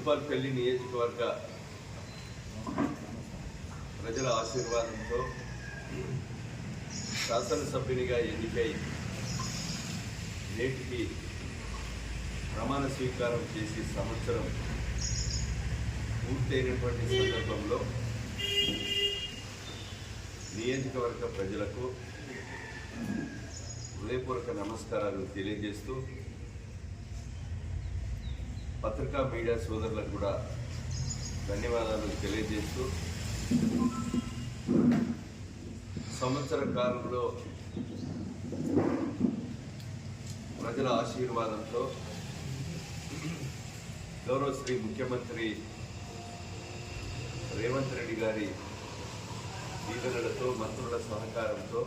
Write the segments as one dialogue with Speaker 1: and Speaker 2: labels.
Speaker 1: భూపాల్పల్లి నియోజకవర్గ ప్రజల ఆశీర్వాదంతో శాసనసభ్యునిగా ఎన్నికై నేటికి ప్రమాణ స్వీకారం చేసి సంవత్సరం పూర్తయినటువంటి సందర్భంలో నియోజకవర్గ ప్రజలకు హృదయపూర్వక నమస్కారాలు తెలియజేస్తూ పత్రికా మీడియా సోదరులకు కూడా ధన్యవాదాలు తెలియజేస్తూ సంవత్సర కాలంలో ప్రజల ఆశీర్వాదంతో గౌరవ శ్రీ ముఖ్యమంత్రి రేవంత్ రెడ్డి గారి దీవెనలతో మంత్రుల సహకారంతో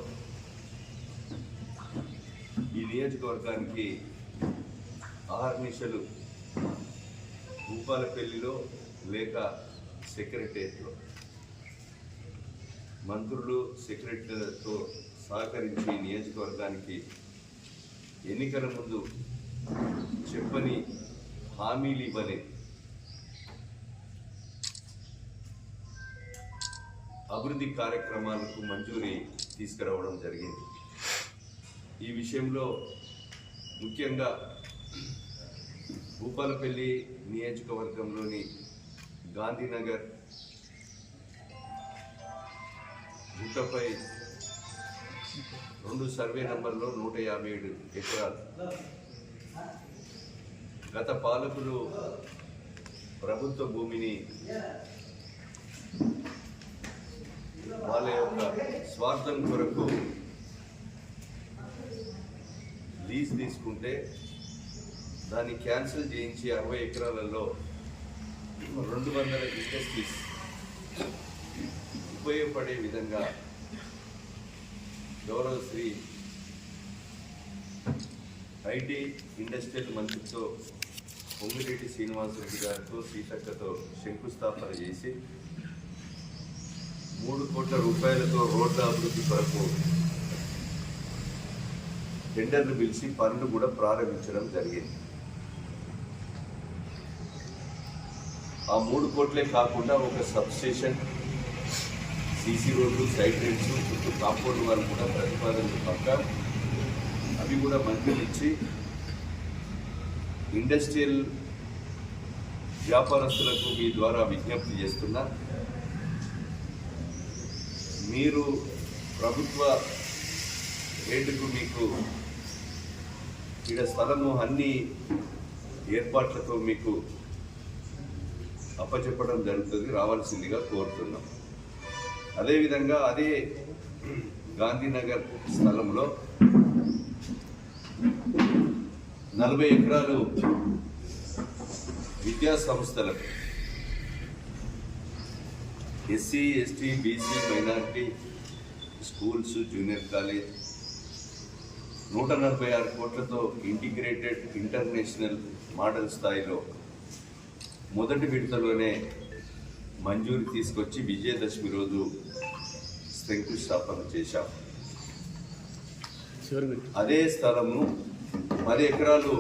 Speaker 1: ఈ నియోజకవర్గానికి ఆహర్నిశలు భూపాలపల్లిలో లేక సెక్రటేరియట్లో. మంత్రులు సెక్రటరీలతో సహకరించి నియోజకవర్గానికి ఎన్నికల ముందు చెప్పని హామీలు ఇవ్వని అభివృద్ధి కార్యక్రమాలకు మంజూరీ తీసుకురావడం జరిగింది. ఈ విషయంలో ముఖ్యంగా భూపాలపల్లి నియోజకవర్గంలోని గాంధీనగర్ గుట్టపై రెండు సర్వే నంబర్లో నూట యాభై ఏడు ఎకరాలు. గత పాలకులు ప్రభుత్వ భూమిని వాళ్ళ యొక్క స్వార్థం కొరకు లీజ్ తీసుకుంటే దాన్ని క్యాన్సిల్ చేయించి అరవై ఎకరాలలో రెండు వందల ఇండస్ట్రీస్ ఉపయోగపడే విధంగా గౌరవ శ్రీ ఐటీ ఇండస్ట్రియల్ మంత్రితో పొంగిరెడ్డి శ్రీనివాసరెడ్డి గారితో సీతక్కతో శంకుస్థాపన చేసి మూడు కోట్ల రూపాయలతో రోడ్ల అభివృద్ధి కొరకు టెండర్లు పిలిచి పనులు కూడా ప్రారంభించడం జరిగింది. ఆ మూడు కోట్లే కాకుండా ఒక సబ్స్టేషన్ సీసీ రోడ్లు సైడ్ రేట్స్ చుట్టూ కాంపౌండ్ వాళ్ళు కూడా ప్రతిపాదనలు పక్క. అవి కూడా మంజూరు ఇచ్చి ఇండస్ట్రియల్ వ్యాపారస్తులకు మీ ద్వారా విజ్ఞప్తి చేస్తున్నా. మీరు ప్రభుత్వ రేటుకు మీకు ఇక్కడ స్థలము అన్ని ఏర్పాట్లతో మీకు అప్పచెప్పడం జరుగుతుంది రావాల్సిందిగా కోరుతున్నాం. అదేవిధంగా అదే గాంధీనగర్ స్థలంలో నలభై ఎకరాలు విద్యా సంస్థలకు SC ST BC minority schools junior college నూట నలభై ఆరు కోట్లతో ఇంటిగ్రేటెడ్ ఇంటర్నేషనల్ మోడల్ స్థాయిలో మొదటి విడతలోనే మంజూరు తీసుకొచ్చి విజయదశమి రోజు శంకుస్థాపన చేశాం. అదే స్థలము పది ఎకరాలు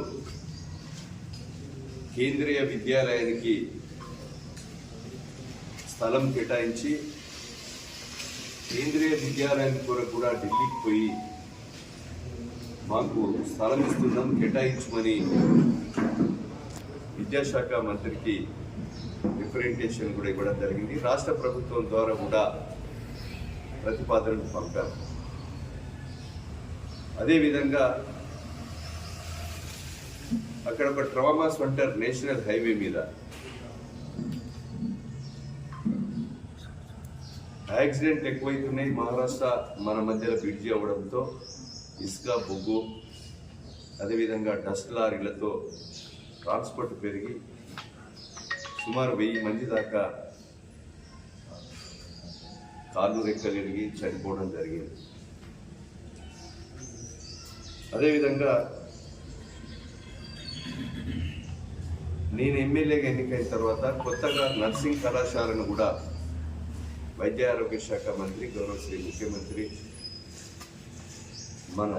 Speaker 1: కేంద్రీయ విద్యాలయానికి స్థలం కేటాయించి కేంద్రీయ విద్యాలయం కొరకు కూడా ఢిల్లీకి పోయి మాకు స్థలం ఇస్తున్నాం కేటాయించమని విద్యాశాఖ మంత్రికి రిప్రజెంటేషన్ కూడా ఇవ్వడం జరిగింది. రాష్ట్ర ప్రభుత్వం ద్వారా కూడా ప్రతిపాదనలు పంపారు అదేవిధంగా అక్కడ ఒక ట్రామా సెంటర్ నేషనల్ హైవే మీద యాక్సిడెంట్ ఎక్కువైతున్నాయి. మహారాష్ట్ర మన మధ్యలో బ్రిడ్జి అవ్వడంతో ఇసుక బొగ్గు అదేవిధంగా డస్ట్ లారీలతో ట్రాన్స్పోర్ట్ పెరిగి సుమారు వెయ్యి మంది దాకా కాళ్ళు రెక్కలిరిగి చనిపోవడం జరిగింది. అదేవిధంగా నేను ఎమ్మెల్యేగా ఎన్నికైన తర్వాత కొత్తగా నర్సింగ్ కళాశాలను కూడా వైద్య ఆరోగ్య శాఖ మంత్రి గౌరవ శ్రీ ముఖ్యమంత్రి మన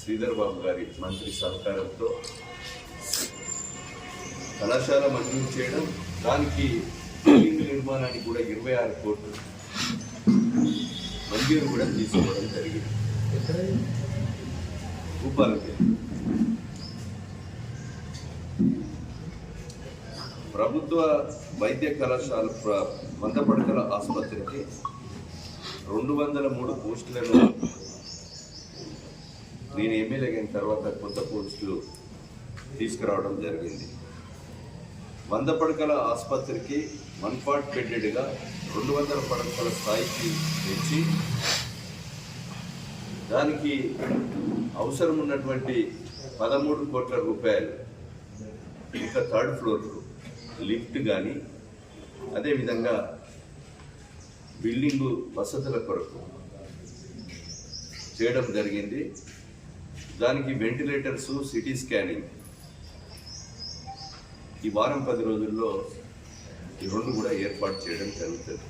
Speaker 1: శ్రీధర్ బాబు గారి మంత్రి సహకారంతో కళాశాల మంజూరు చేయడం దానికి బిల్డింగ్ నిర్మాణానికి కూడా ఇరవై ఆరు కోట్లు మంజూరు కూడా తీసుకోవడం జరిగింది. భూపాలకి ప్రభుత్వ వైద్య కళాశాల ప్ర- ఆసుపత్రికి రెండు వందల మూడు పోస్టులను నేను ఎమ్మెల్యే అయిన తర్వాత కొత్త పోస్టులు తీసుకురావడం జరిగింది. వంద పడకల ఆసుపత్రికి వన్ పార్ట్ బెడ్డెడ్గా రెండు వందల పడకల స్థాయికి తెచ్చి దానికి అవసరం ఉన్నటువంటి పదమూడు కోట్ల రూపాయలు ఇంకా థర్డ్ ఫ్లోర్ లిఫ్ట్ కానీ అదేవిధంగా బిల్డింగు వసతుల కొరకు చేయడం జరిగింది. దానికి వెంటిలేటర్సు సిటీ స్కానింగ్ ఈ వారం పది రోజుల్లో ఈ రెండు కూడా ఏర్పాటు చేయడం జరుగుతుంది